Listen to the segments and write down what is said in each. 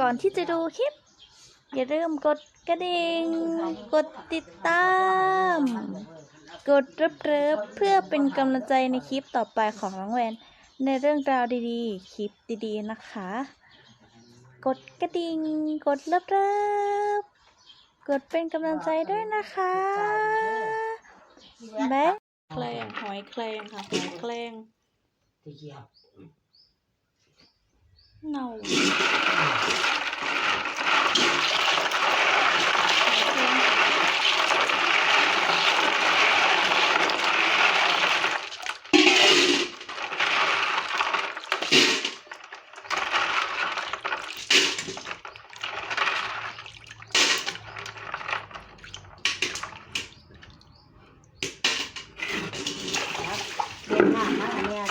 ก่อนที่จะดูคลิป อย่าลืมกดกระดิ่ง กดติดตาม กดรับเริบเพื่อเป็นกำลังใจในคลิปต่อไปของน้องแวน ในเรื่องราวดีๆ คลิปดีๆนะคะ กดกระดิ่ง กดรับเริบกดเป็นกำลังใจด้วยนะคะแบ๊แคลงหอยแคลงค่ะหอยแคลง 那我们。妈妈，妈妈。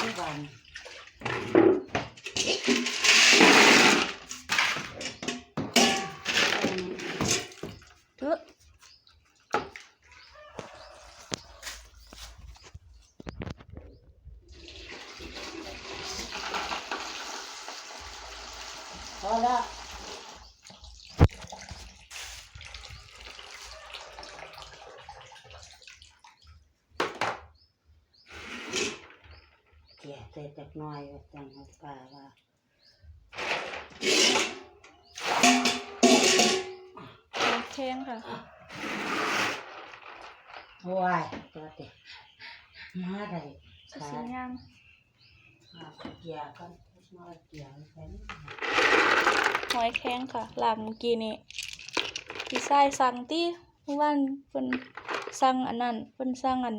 พอแล้วเกียใส่จักหน่อยว่าจังหวัดป่าว่า หอยแคลงค่ะ โอ้ยตัวเด็กมาได้ สี ขา งาม ขาเกียร์กันมาเกียร์กัน หอยแข้งค่ะ หลังเมื่อกี้นี่พี่ชายสั่งตีเมื่อวานเพิ่นสั่งอันนั้นเพิ่นสั่งอัน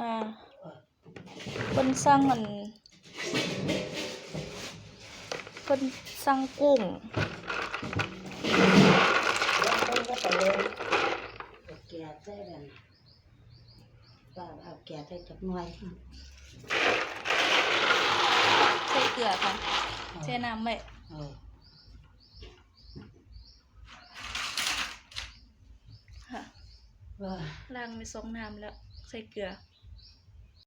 อ่าเพิ่นสั่งอันเพิ่นสั่งกุ้งแก็ไปเลยเกียร์ใส่กันป้าเอาเกียร์ใส่จักหน่อย ลือค่ะใส่น้ำไว้เออค่ะว่าล้างไปสองน้ำแล้ว ใส่เกลือ